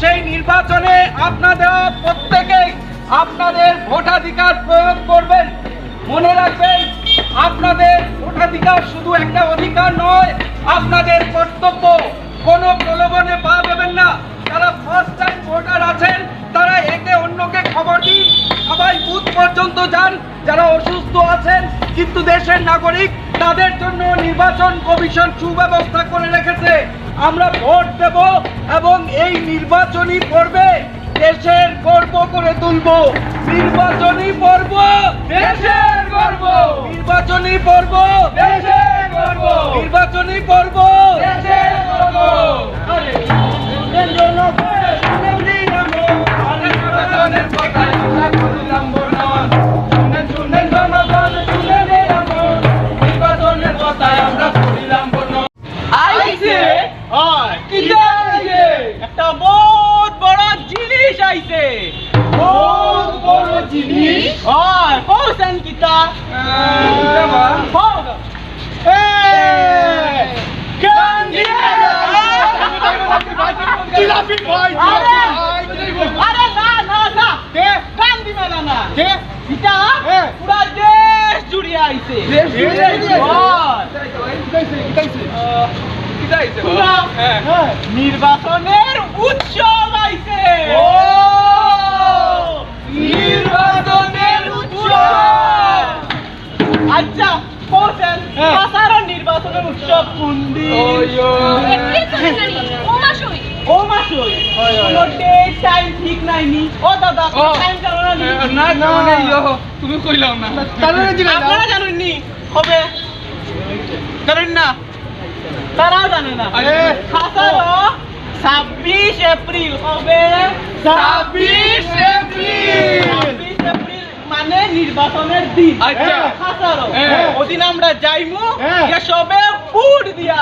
সেই নির্বাচনে আপনাদের প্রত্যেকেই আপনাদের ভোটাধিকার প্রয়োগ করবেন মনে রাখবেন আপনাদের ভোটাধিকার শুধু একটা অধিকার নয়, আপনাদের কর্তব্য। কোনো প্রলোভনে পা দেবেন না। যারা ফার্স্ট টাইম ভোটার আছেন তারা যান, যারা অসুস্থ আছেন, কিন্তু দেশের নাগরিক, তাদের জন্য নির্বাচন কমিশন সুব্যবস্থা করে রেখেছে। আমরা ভোট দেব এবং এই নির্বাচনী পর্বে দেশের গর্ব করে তুলব। নির্বাচনী পর্ব দেশের গর্ব। নির্বাচনী পর্ব দেশের গর্ব। নির্বাচনী পর্ব দেশের গর্ব। নির্বাচনের কথায় আমরা জিলাপি ভাই আরে! আরে না না না। কে? গান দিবে না না কে? কিটা। পুরা দেশ জুড়ে আইছে। দেশ জুড়ে আইছে? পুরা নির্বাচনের উৎসব আইছে। নির্বাচনের উৎসব। আচ্ছা কোসেন হ্যাঁ। নির্বাচনের উৎসব কোন দিন? ও মাসই হয়, হয়। কোনো ডেট টাইম ঠিক নাইনি। ও দাদা টাইম জানো নি? না না তুমি কইলাম না। আপনারা জানেন নি? হবে। জানেন না? তারাও জানে না। আরে। আসারো ছাব্বিশ এপ্রিল হবে। ছাব্বিশ এপ্রিল। ছাব্বিশ এপ্রিল মানে নির্বাচনের দিন। আচ্ছা। হ্যাঁ। ওদিন আমরা যাইমু। হ্যাঁ। সবে ফুট দিয়া।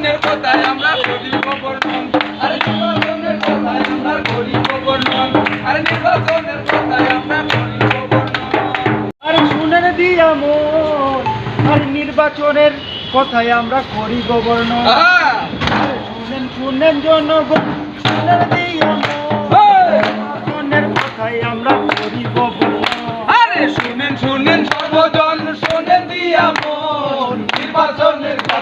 নির্বাচনের কথায় আমরা বর্ণন আরে নির্বাচনের কথায় আমরা করি বর্ণন আরে নির্বাচনের কথায় আমরা করি বর্ণন আরে শুনেন আর নির্বাচনের কথায় আমরা শুনেন শুনেন জনগণ কথায় আমরা করি গবর্ণ আরে শুনেন শুনেন সর্বজন।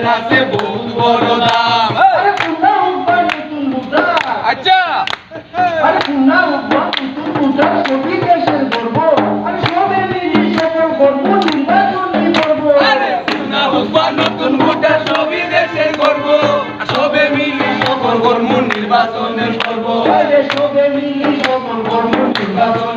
হাতের হাতে বহুত বড় দাম আচ্ছা। নতুন ভোটার সবই দেশে করব সবে মিলি সকল কর্ম নির্বাচনের করব সবে মিলি সকল কর্ম নির্বাচন